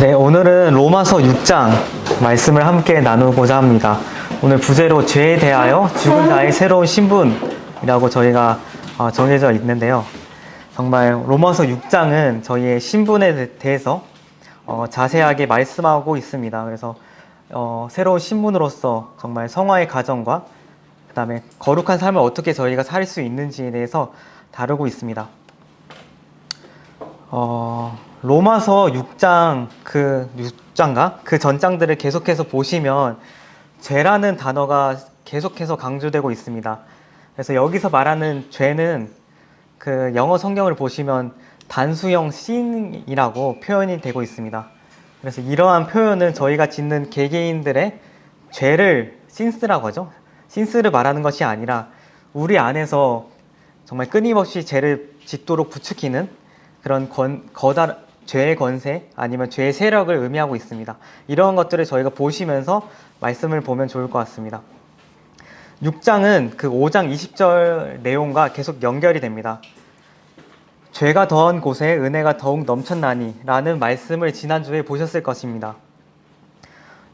네, 오늘은 로마서 6장 말씀을 함께 나누고자 합니다. 오늘 부제로 죄에 대하여 죽은 자의 새로운 신분이라고 저희가 어, 정해져 있는데요. 정말 로마서 6장은 저희의 신분에 대- 대해서 어, 자세하게 말씀하고 있습니다. 그래서 어, 새로운 신분으로서 정말 성화의 가정과 그 다음에 거룩한 삶을 어떻게 저희가 살 수 있는지에 대해서 다루고 있습니다. 어, 로마서 6장 그 6장가 그 전장들을 계속해서 보시면 죄라는 단어가 계속해서 강조되고 있습니다. 그래서 여기서 말하는 죄는 그 영어 성경을 보시면 단수형 sin이라고 표현이 되고 있습니다. 그래서 이러한 표현은 저희가 짓는 개개인들의 죄를 sins라고 하죠. sins를 말하는 것이 아니라 우리 안에서 정말 끊임없이 죄를 짓도록 부추기는 그런 건, 거다, 죄의 권세 아니면 죄의 세력을 의미하고 있습니다. 이러한 것들을 저희가 보시면서 말씀을 보면 좋을 것 같습니다. 6장은 그 5장 20절 내용과 계속 연결이 됩니다. 죄가 더한 곳에 은혜가 더욱 넘쳤나니 라는 말씀을 지난주에 보셨을 것입니다.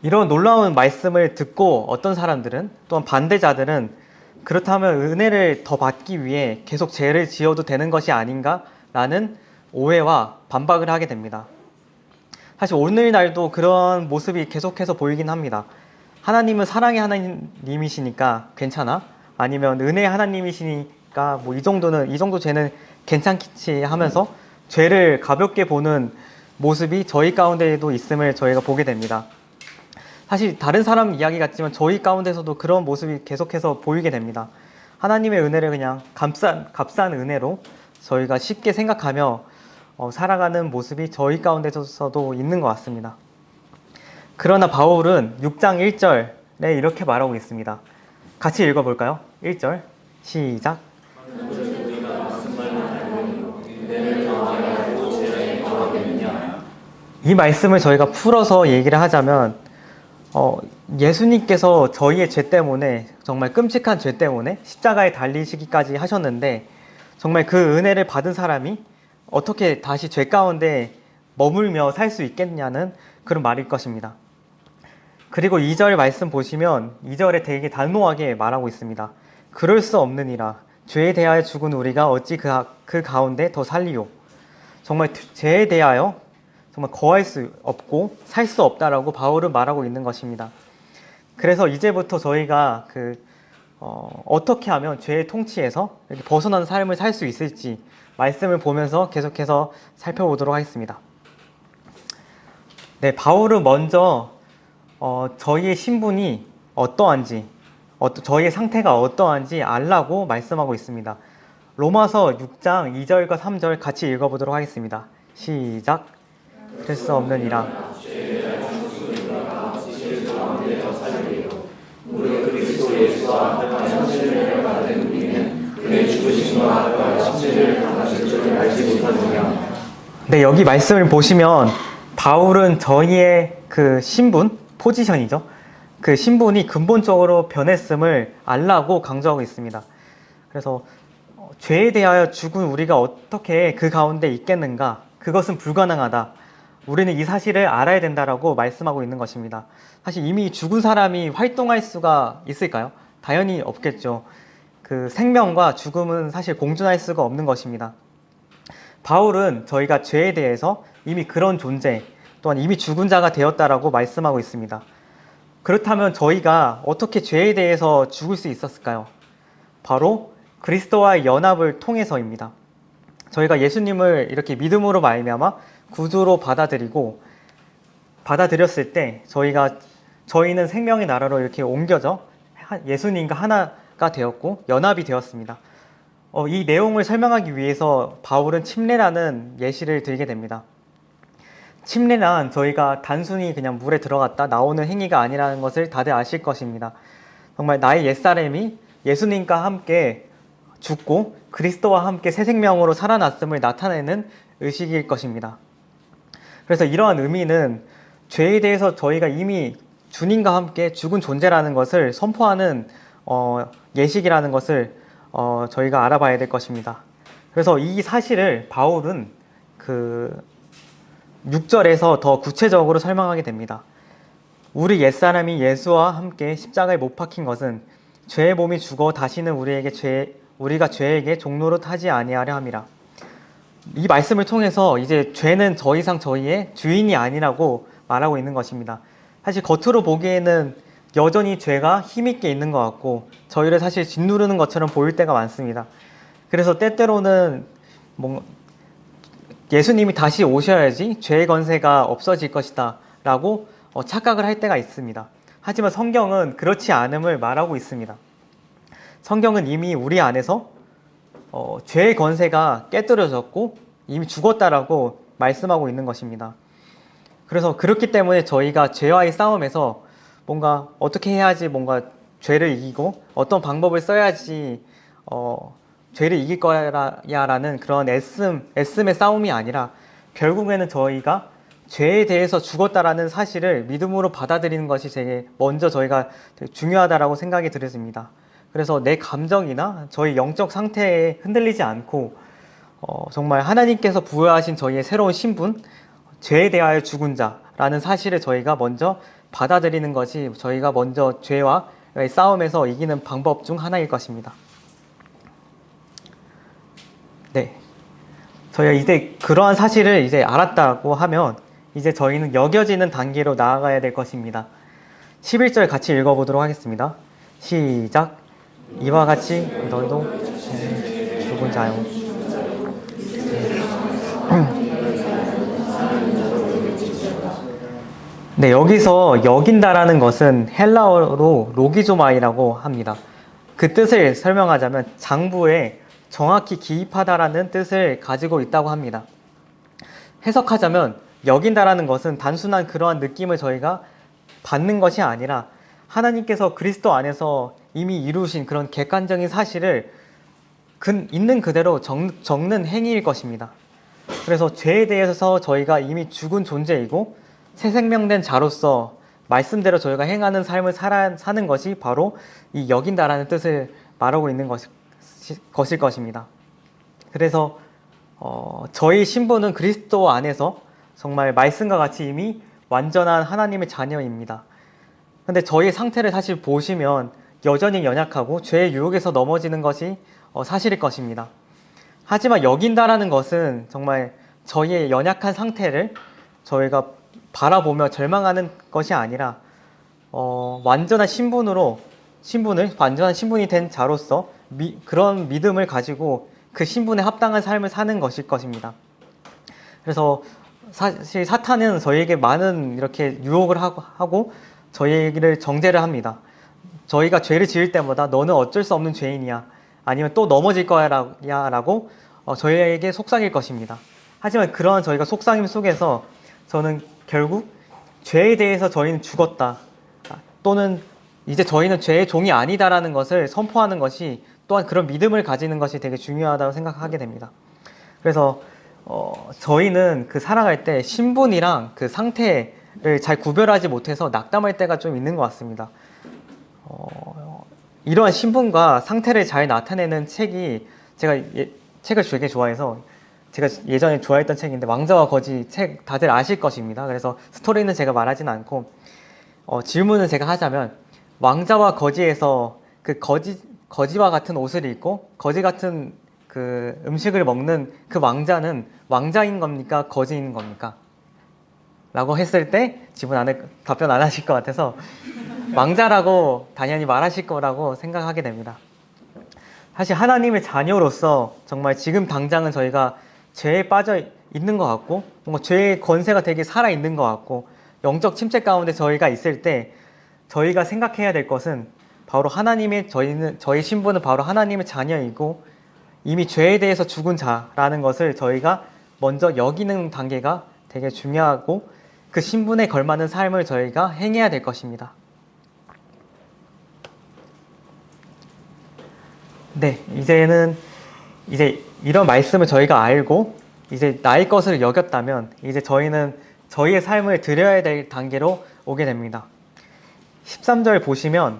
이런 놀라운 말씀을 듣고 어떤 사람들은 또한 반대자들은 그렇다면 은혜를 더 받기 위해 계속 죄를 지어도 되는 것이 아닌가 라는 오해와 반박을 하게 됩니다. 사실 오늘날도 그런 모습이 계속해서 보이긴 합니다. 하나님은 사랑의 하나님이시니까 괜찮아? 아니면 은혜의 하나님이시니까 뭐 이 정도는 이 정도 죄는 괜찮겠지 하면서 죄를 가볍게 보는 모습이 저희 가운데에도 있음을 저희가 보게 됩니다. 사실 다른 사람 이야기 같지만 저희 가운데서도 그런 모습이 계속해서 보이게 됩니다. 하나님의 은혜를 그냥 값싼, 값싼 은혜로 저희가 쉽게 생각하며 어, 살아가는 모습이 저희 가운데서도 있는 것 같습니다. 그러나 바울은 6장 1절에 이렇게 말하고 있습니다. 같이 읽어볼까요? 1절 시작. 이 말씀을 저희가 풀어서 얘기를 하자면 어, 예수님께서 저희의 죄 때문에 정말 끔찍한 죄 때문에 십자가에 달리시기까지 하셨는데 정말 그 은혜를 받은 사람이 어떻게 다시 죄 가운데 머물며 살 수 있겠냐는 그런 말일 것입니다. 그리고 2절 말씀 보시면 2절에 되게 단호하게 말하고 있습니다. 그럴 수 없느니라 죄에 대하여 죽은 우리가 어찌 그, 하- 그 가운데 더 살리요. 정말 죄에 대하여 정말 거할 수 없고 살 수 없다라고 바울은 말하고 있는 것입니다. 그래서 이제부터 저희가 그 어, 어떻게 하면 죄의 통치에서 벗어난 삶을 살 수 있을지 말씀을 보면서 계속해서 살펴보도록 하겠습니다. 네, 바울은 먼저 어, 저희의 신분이 어떠한지, 어, 저희의 상태가 어떠한지 알라고 말씀하고 있습니다. 로마서 6장 2절과 3절 같이 읽어보도록 하겠습니다. 시작. 그럴 수 없느니라. 네, 여기 말씀을 보시면 바울은 저희의 그 신분, 포지션이죠. 그 신분이 근본적으로 변했음을 알라고 강조하고 있습니다. 그래서 어, 죄에 대하여 죽은 우리가 어떻게 그 가운데 있겠는가? 그것은 불가능하다. 우리는 이 사실을 알아야 된다라고 말씀하고 있는 것입니다. 사실 이미 죽은 사람이 활동할 수가 있을까요? 당연히 없겠죠. 그 생명과 죽음은 사실 공존할 수가 없는 것입니다. 바울은 저희가 죄에 대해서 이미 그런 존재, 또한 이미 죽은 자가 되었다라고 말씀하고 있습니다. 그렇다면 저희가 어떻게 죄에 대해서 죽을 수 있었을까요? 바로 그리스도와의 연합을 통해서입니다. 저희가 예수님을 이렇게 믿음으로 말미암아 구주로 받아들이고 받아들였을 때 저희가 저희는 생명의 나라로 이렇게 옮겨져 하- 예수님과 하나가 되었고 연합이 되었습니다. 어, 이 내용을 설명하기 위해서 바울은 침례라는 예시를 들게 됩니다. 침례란 저희가 단순히 그냥 물에 들어갔다 나오는 행위가 아니라는 것을 다들 아실 것입니다. 정말 나의 옛사람이 예수님과 함께 죽고 그리스도와 함께 새 생명으로 살아났음을 나타내는 의식일 것입니다. 그래서 이러한 의미는 죄에 대해서 저희가 이미 주님과 함께 죽은 존재라는 것을 선포하는 어, 예식이라는 것을 어, 저희가 알아봐야 될 것입니다. 그래서 이 사실을 바울은 그 6절에서 더 구체적으로 설명하게 됩니다. 우리 옛사람이 예수와 함께 십자가에 못 박힌 것은 죄의 몸이 죽어 다시는 우리에게 죄 우리가 죄에게 종로로 타지 아니하려 함이라. 이 말씀을 통해서 이제 죄는 더 이상 저희의 주인이 아니라고 말하고 있는 것입니다. 사실 겉으로 보기에는 여전히 죄가 힘있게 있는 것 같고 저희를 사실 짓누르는 것처럼 보일 때가 많습니다. 그래서 때때로는 뭔가 예수님이 다시 오셔야지 죄의 건세가 없어질 것이다 라고 어, 착각을 할 때가 있습니다. 하지만 성경은 그렇지 않음을 말하고 있습니다. 성경은 이미 우리 안에서 어, 죄의 건세가 깨뜨려졌고 이미 죽었다라고 말씀하고 있는 것입니다. 그래서 그렇기 때문에 저희가 죄와의 싸움에서 뭔가 어떻게 해야지 뭔가 죄를 이기고 어떤 방법을 써야지 어, 죄를 이길 거야라는 그런 애씀, 애씀의 싸움이 아니라 결국에는 저희가 죄에 대해서 죽었다라는 사실을 믿음으로 받아들이는 것이 되게 먼저 저희가 되게 중요하다라고 생각이 들었습니다. 그래서 내 감정이나 저희 영적 상태에 흔들리지 않고 어, 정말 하나님께서 부여하신 저희의 새로운 신분, 죄에 대하여 죽은 자라는 사실을 저희가 먼저 받아들이는 것이 저희가 먼저 죄와 싸움에서 이기는 방법 중 하나일 것입니다. 네. 저희가 이제 그러한 사실을 이제 알았다고 하면 이제 저희는 여겨지는 단계로 나아가야 될 것입니다. 11절 같이 읽어보도록 하겠습니다. 시작. 이와 같이 너희도 죽은 자요. 네, 여기서 여긴다라는 것은 헬라어로 로기조마이라고 합니다. 그 뜻을 설명하자면 장부에 정확히 기입하다라는 뜻을 가지고 있다고 합니다. 해석하자면 여긴다라는 것은 단순한 그러한 느낌을 저희가 받는 것이 아니라 하나님께서 그리스도 안에서 이미 이루신 그런 객관적인 사실을 근, 있는 그대로 적, 적는 행위일 것입니다. 그래서 죄에 대해서 저희가 이미 죽은 존재이고 새 생명된 자로서 말씀대로 저희가 행하는 삶을 살아, 사는 것이 바로 이 여긴다라는 뜻을 말하고 있는 것, 것일 것입니다. 그래서 어, 저희 신분은 그리스도 안에서 정말 말씀과 같이 이미 완전한 하나님의 자녀입니다. 근데 저희 상태를 사실 보시면 여전히 연약하고 죄의 유혹에서 넘어지는 것이 어, 사실일 것입니다. 하지만 여긴다라는 것은 정말 저희의 연약한 상태를 저희가 바라보며 절망하는 것이 아니라 어, 완전한 신분으로 신분을 완전한 신분이 된 자로서 미, 그런 믿음을 가지고 그 신분에 합당한 삶을 사는 것일 것입니다. 그래서 사실 사탄은 저희에게 많은 이렇게 유혹을 하고, 하고 저희를 정죄를 합니다. 저희가 죄를 지을 때마다 너는 어쩔 수 없는 죄인이야. 아니면 또 넘어질 거야 라고 어, 저희에게 속삭일 것입니다. 하지만 그러한 저희가 속삭임 속에서 저는 결국 죄에 대해서 저희는 죽었다. 또는 이제 저희는 죄의 종이 아니다라는 것을 선포하는 것이 또한 그런 믿음을 가지는 것이 되게 중요하다고 생각하게 됩니다. 그래서 어, 저희는 그 살아갈 때 신분이랑 그 상태를 잘 구별하지 못해서 낙담할 때가 좀 있는 것 같습니다. 어, 이러한 신분과 상태를 잘 나타내는 책이 제가 예, 책을 되게 좋아해서 제가 예전에 좋아했던 책인데 왕자와 거지 책 다들 아실 것입니다. 그래서 스토리는 제가 말하진 않고 어, 질문을 제가 하자면 왕자와 거지에서 그 거지 거지와 같은 옷을 입고 거지 같은 그 음식을 먹는 그 왕자는 왕자인 겁니까 거지인 겁니까? 라고 했을 때 지분 안 해, 답변 안 하실 것 같아서 왕자라고 당연히 말하실 거라고 생각하게 됩니다. 사실 하나님의 자녀로서 정말 지금 당장은 저희가 죄에 빠져 있는 것 같고 뭔가 죄의 권세가 되게 살아 있는 것 같고 영적 침체 가운데 저희가 있을 때 저희가 생각해야 될 것은 바로 하나님의 저희는 저희 신분은 바로 하나님의 자녀이고 이미 죄에 대해서 죽은 자라는 것을 저희가 먼저 여기는 단계가 되게 중요하고 그 신분에 걸맞는 삶을 저희가 행해야 될 것입니다. 네, 이제는 이제 이런 말씀을 저희가 알고 이제 나의 것을 여겼다면 이제 저희는 저희의 삶을 드려야 될 단계로 오게 됩니다. 13절 보시면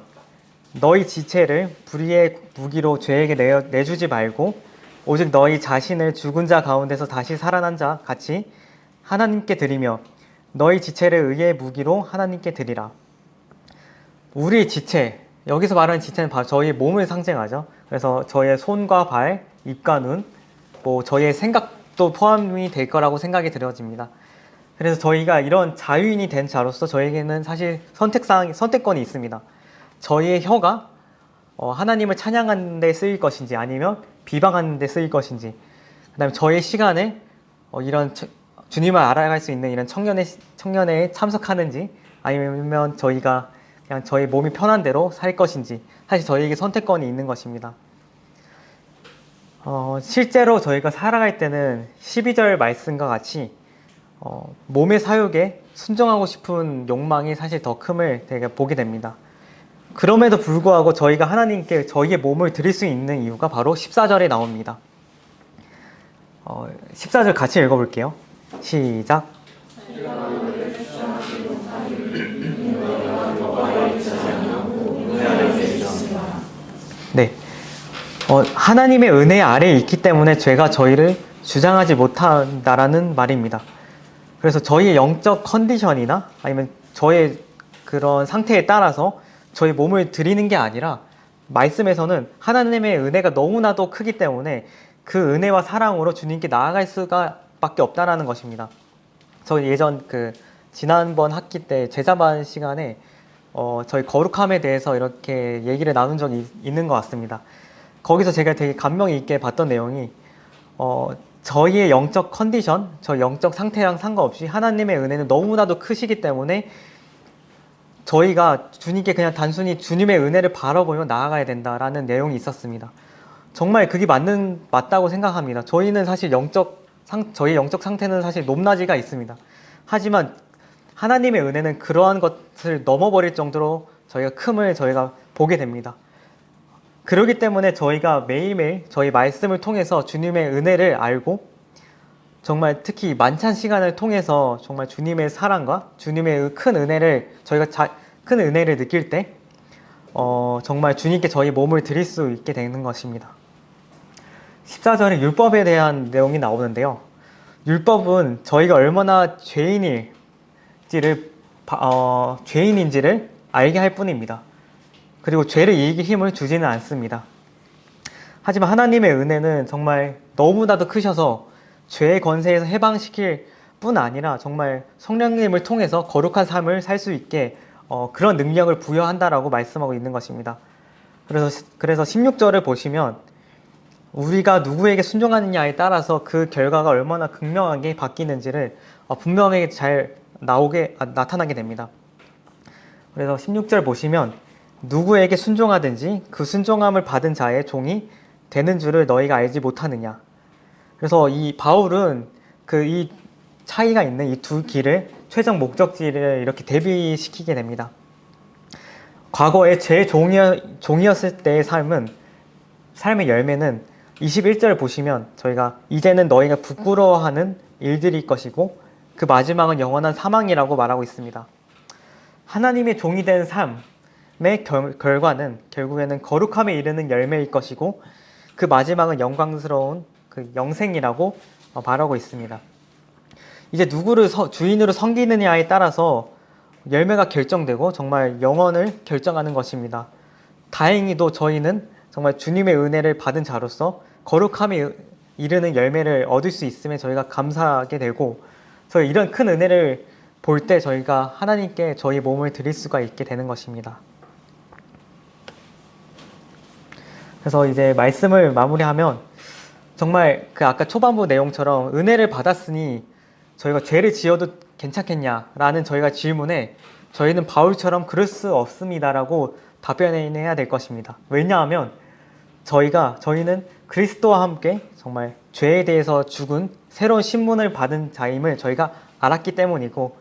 너희 지체를 불의의 무기로 죄에게 내, 내주지 말고 오직 너희 자신을 죽은 자 가운데서 다시 살아난 자 같이 하나님께 드리며 너희 지체를 의의 무기로 하나님께 드리라. 우리 지체 여기서 말하는 지체는 바로 저희의 몸을 상징하죠. 그래서 저희의 손과 발, 입과 눈, 뭐 저희의 생각도 포함이 될 거라고 생각이 들어집니다. 그래서 저희가 이런 자유인이 된 자로서 저에게는 사실 선택상 선택권이 있습니다. 저희의 혀가 어, 하나님을 찬양하는 데 쓰일 것인지 아니면 비방하는 데 쓰일 것인지 그 다음에 저의 시간에 어, 이런 처- 주님을 알아갈 수 있는 이런 청년회 청년회에 참석하는지 아니면 저희가 그냥 저희 몸이 편한 대로 살 것인지 사실 저희에게 선택권이 있는 것입니다. 어, 실제로 저희가 살아갈 때는 12절 말씀과 같이 어, 몸의 사욕에 순종하고 싶은 욕망이 사실 더 큼을 되게 보게 됩니다. 그럼에도 불구하고 저희가 하나님께 저희의 몸을 드릴 수 있는 이유가 바로 14절에 나옵니다. 어, 14절 같이 읽어볼게요. 시작. 네. 어, 하나님의 은혜 아래에 있기 때문에 죄가 저희를 주장하지 못한다라는 말입니다. 그래서 저희의 영적 컨디션이나 아니면 저의 그런 상태에 따라서 저희 몸을 드리는 게 아니라 말씀에서는 하나님의 은혜가 너무나도 크기 때문에 그 은혜와 사랑으로 주님께 나아갈 수가 밖에 없다라는 것입니다. 저 예전 그 지난번 학기 때 제자반 시간에 어, 저희 거룩함에 대해서 이렇게 얘기를 나눈 적이 있- 있는 것 같습니다. 거기서 제가 되게 감명 있게 봤던 내용이 어, 저희의 영적 컨디션, 저 영적 상태랑 상관없이 하나님의 은혜는 너무나도 크시기 때문에 저희가 주님께 그냥 단순히 주님의 은혜를 바라보며 나아가야 된다라는 내용이 있었습니다. 정말 그게 맞는 맞다고 생각합니다. 저희는 사실 영적 상 저희 영적 상태는 사실 높낮이가 있습니다. 하지만 하나님의 은혜는 그러한 것을 넘어버릴 정도로 저희가 큼을 저희가 보게 됩니다. 그렇기 때문에 저희가 매일매일 저희 말씀을 통해서 주님의 은혜를 알고 정말 특히 만찬 시간을 통해서 정말 주님의 사랑과 주님의 큰 은혜를 저희가 자, 큰 은혜를 느낄 때 어, 정말 주님께 저희 몸을 드릴 수 있게 되는 것입니다. 14절에 율법에 대한 내용이 나오는데요. 율법은 저희가 얼마나 죄인일지를 바- 어, 죄인인지를 알게 할 뿐입니다. 그리고 죄를 이기기 힘을 주지는 않습니다. 하지만 하나님의 은혜는 정말 너무나도 크셔서 죄의 권세에서 해방시킬 뿐 아니라 정말 성령님을 통해서 거룩한 삶을 살 수 있게 어, 그런 능력을 부여한다라고 말씀하고 있는 것입니다. 그래서 그래서 16절을 보시면 우리가 누구에게 순종하느냐에 따라서 그 결과가 얼마나 극명하게 바뀌는지를 어, 분명하게 잘 나오게 아, 나타나게 됩니다. 그래서 16절 보시면 누구에게 순종하든지 그 순종함을 받은 자의 종이 되는 줄을 너희가 알지 못하느냐. 그래서 이 바울은 그 이 차이가 있는 이 두 길을 최종 목적지를 이렇게 대비시키게 됩니다. 과거에 제 종이었, 종이었을 때의 삶은 삶의 열매는 21절 보시면 저희가 이제는 너희가 부끄러워하는 일들일 것이고 그 마지막은 영원한 사망이라고 말하고 있습니다. 하나님의 종이 된 삶의 결, 결과는 결국에는 거룩함에 이르는 열매일 것이고 그 마지막은 영광스러운 그 영생이라고 어, 말하고 있습니다. 이제 누구를 서- 주인으로 섬기느냐에 따라서 열매가 결정되고 정말 영원을 결정하는 것입니다. 다행히도 저희는 정말 주님의 은혜를 받은 자로서 거룩함에 이르는 열매를 얻을 수 있음에 저희가 감사하게 되고 저희 이런 큰 은혜를 볼 때 저희가 하나님께 저희 몸을 드릴 수가 있게 되는 것입니다. 그래서 이제 말씀을 마무리하면 정말 그 아까 초반부 내용처럼 은혜를 받았으니 저희가 죄를 지어도 괜찮겠냐라는 저희가 질문에 저희는 바울처럼 그럴 수 없습니다라고 답변해야 될 것입니다. 왜냐하면 저희가 저희는 그리스도와 함께 정말 죄에 대해서 죽은 새로운 신분을 받은 자임을 저희가 알았기 때문이고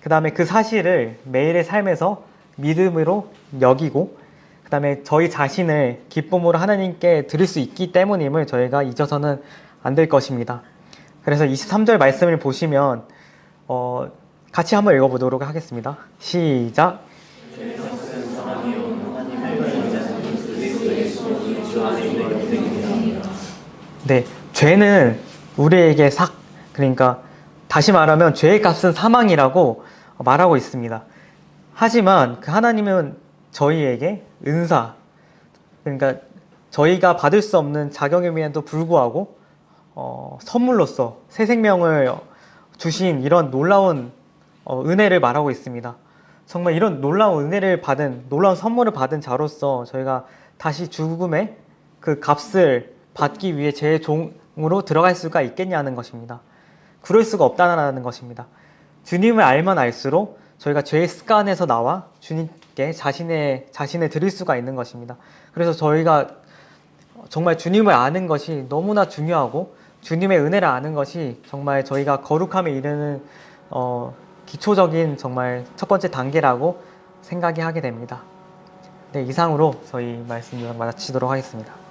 그 다음에 그 사실을 매일의 삶에서 믿음으로 여기고 그 다음에 저희 자신을 기쁨으로 하나님께 드릴 수 있기 때문임을 저희가 잊어서는 안 될 것입니다. 그래서 23절 말씀을 보시면 어, 같이 한번 읽어보도록 하겠습니다. 시작. 네, 죄는 우리에게 삭 그러니까 다시 말하면 죄의 값은 사망이라고 말하고 있습니다. 하지만 그 하나님은 저희에게 은사 그러니까 저희가 받을 수 없는 자격임에도 불구하고 어, 선물로서 새 생명을 주신 이런 놀라운 어, 은혜를 말하고 있습니다. 정말 이런 놀라운 은혜를 받은 놀라운 선물을 받은 자로서 저희가 다시 죽음의 그 값을 받기 위해 제 종으로 들어갈 수가 있겠냐는 것입니다. 그럴 수가 없다는 것입니다. 주님을 알면 알수록 저희가 죄의 습관에서 나와 주님께 자신의 자신을 드릴 수가 있는 것입니다. 그래서 저희가 정말 주님을 아는 것이 너무나 중요하고 주님의 은혜를 아는 것이 정말 저희가 거룩함에 이르는 어, 기초적인 정말 첫 번째 단계라고 생각이 하게 됩니다. 네, 이상으로 저희 말씀 마치도록 하겠습니다.